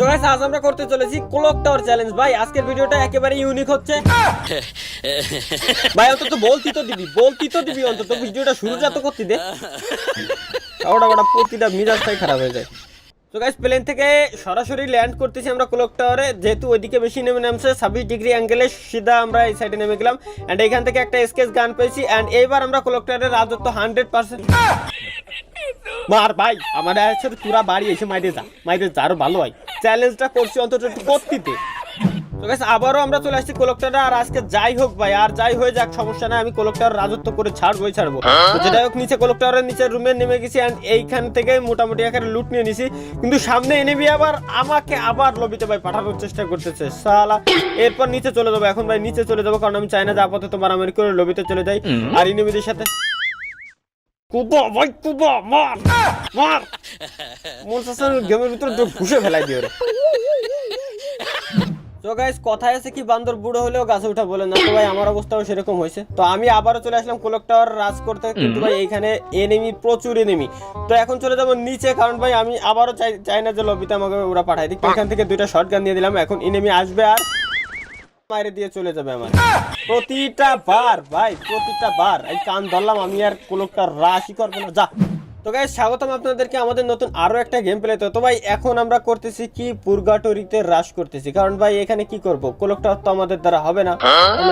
guys, আজ আমরা করতে চলেছি ক্লক টাওয়ার চ্যালেঞ্জ ভাই আজকের ভিডিওটা একেবারে ইউনিক হচ্ছে। ভাই অন্তত বলতি তো দিবি বলতি তো দিবি অন্তত। ভিডিওটা শুরুটা তো করতে দে। ওটা ওটা প্রতিটা মিজাজটাই খারাপ হয়ে যায়। তো গাইস প্লেন থেকে সরাসরি ল্যান্ড করতেছি আমরা ক্লক টাওয়ারে যেহেতু ওইদিকে বেশি নেমে নামছে ছাব্বিশ ডিগ্রি অ্যাঙ্গেলে সিধা আমরা এই সাইডে নেমে গেলাম। অ্যান্ড এখান থেকে একটা স্কেচ গান পেয়েছি। অ্যান্ড এইবার আমরা ক্লক টাওয়ারের রাজত্ব হান্ড্রেড পার্সেন্ট মার ভাই আমার সাথে পুরা বাড়ি এসে মাইরে যা মাইরে যা আরও ভালো হয়। চ্যালেঞ্জটা করছি অন্তত একটু করতিতে তো গাইস আবারও আমরা চলে আসছি কোলকটারে আর আজকে যাই হোক ভাই আর যাই হয়ে যাক সমস্যা নাই আমি কোলকটার রাজত্ব করে ছাড়বোই ছাড়বো। তো যেটা হোক নিচে কোলকটারের নিচে রুমে নেমে গেছি অ্যান্ড এইখান থেকে মোটামুটি আকারে লুট নিয়ে নিছি। কিন্তু সামনে এনেবি আবার আমাকে আবার লবিতে ভাই পাঠানোর চেষ্টা করতেছে সালা এরপর নিচে চলে যাব এখন ভাই নিচে চলে যাব কারণ আমি চাই না যে আপাতত মারামারি করে লবিতে চলে যাই আর ইনেমিদের সাথে কুদো ভাই কুদো মার মার। মন চাচ্ছে গেমের ভিতরে ঘুষে ফেলাই দিয়ে ওরে তো গাইস কথায় আছে কি বান্দর বুড়ো হলেও গাছে উঠা বলে না তো ভাই আমার অবস্থাও সেরকম হয়েছে। তো আমি আবারও চলে আসলাম কোলক টাওয়ার রাজ করতে কিন্তু ভাই এইখানে এনিমি প্রচুর এনিমি তো এখন চলে যাব নিচে কারণ ভাই আমি আবারও চাই চাই না যে লবিতে আমাকে ওরা পাঠাই দিক। এখান থেকে দুইটা শর্ট গান দিয়ে দিলাম এখন এনিমি আসবে আর বাইরে দিয়ে চলে যাবে আমার। প্রতিটা বার, ভাই, প্রতিটা বার। এই কান ধরলাম, আমি আর কোনো রাশি করব না। যা। তো গাইস স্বাগতম আপনাদেরকে আমাদের নতুন আরও একটা গেম প্লে তো। তো ভাই এখন আমরা করতেছি কি? পুরগাটরিতে রাশ করতেছি। কারণ ভাই এখানে কি করব? কোলকটা তো আমাদের দ্বারা হবে না।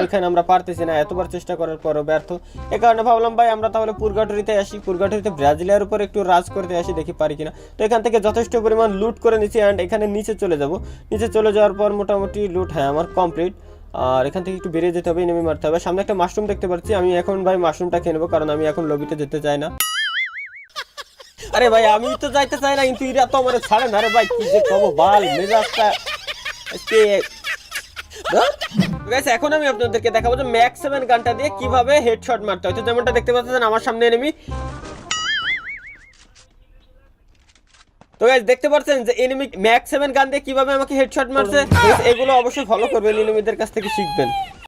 এখানে আমরা পারতেছি না। এতবার চেষ্টা করার পরও ব্যর্থ। এ কারণে ভাবলাম ভাই আমরা তাহলে পুরগাটরিতে আসি। পুরগাটরিতে ব্রাজিলের উপর একটু রাজ করতে আসি দেখি পারি কিনা। তো এখান থেকে যথেষ্ট পরিমাণ লুট করে নিচ্ছি অ্যান্ড এখানে নিচে চলে যাব। নিচে চলে যাওয়ার পর মোটামুটি লুট হ্যাঁ আমার কমপ্লিট আর এখান থেকে একটু বেরিয়ে যেতে হবে নেমে মারতে হবে। সামনে একটা মাশরুম দেখতে পাচ্ছি। আমি এখন ভাই মাশরুমটা খেয়ে নেব কারণ আমি এখন লবিতে যেতে চাই না। আরে ভাই, আমি তো যাইতে চাই না, কিন্তু এরা তো আমার ছাড়ে না রে ভাই, কি যে কব বাল, মেজাজটা গাইস এখন আমি আপনাদেরকে দেখাবো যে ম্যাক্স সেভেন গানটা দিয়ে কীভাবে হেডশট মারতে হয়। তো যেমনটা দেখতে পাচ্ছেন, আমার সামনে এনেমি তো গাইস দেখতে পাচ্ছেন যে এনিমি ম্যাক্স সেভেন গান দিয়ে কীভাবে আমাকে হেডশট মারছে? এগুলো অবশ্যই ফলো করবেন এনিমিদের কাছ থেকে শিখবেন।